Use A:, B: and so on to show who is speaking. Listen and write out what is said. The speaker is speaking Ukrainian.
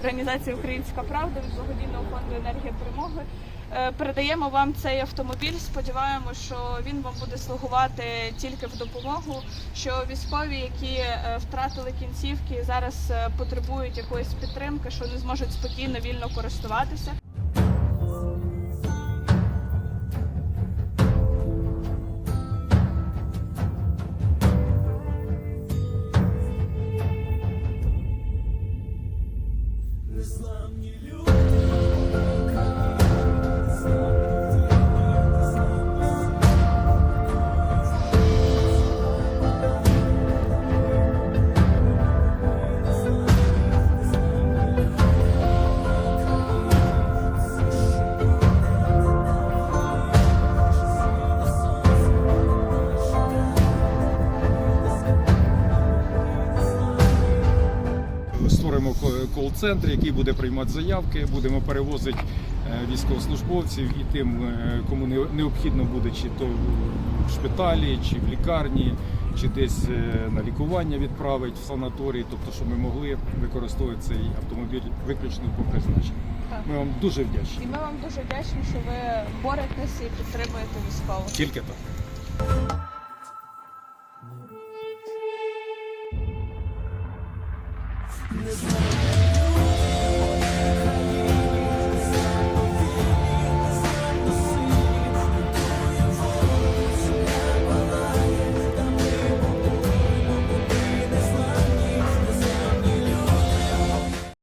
A: організації Українська Правда від благодійного фонду енергія перемоги. Е, Передаємо вам цей автомобіль. Сподіваємося, що він вам буде слугувати тільки в допомогу. Що військові, які е, втратили кінцівки, зараз е, потребують якоїсь підтримки, що не зможуть спокійно вільно користуватися.
B: Створимо ко- кол-центр, який буде приймати заявки. Будемо перевозити е, військовослужбовців і тим, е, кому необхідно буде, чи то в шпиталі, чи в лікарні, чи десь е, на лікування відправити в санаторій. Тобто, щоб ми могли використовувати цей автомобіль виключно по призначенню.
A: Так.
B: Ми вам дуже вдячні.
A: І ми вам дуже вдячні, що ви боретесь і підтримуєте військових.
B: Тільки так. Let's.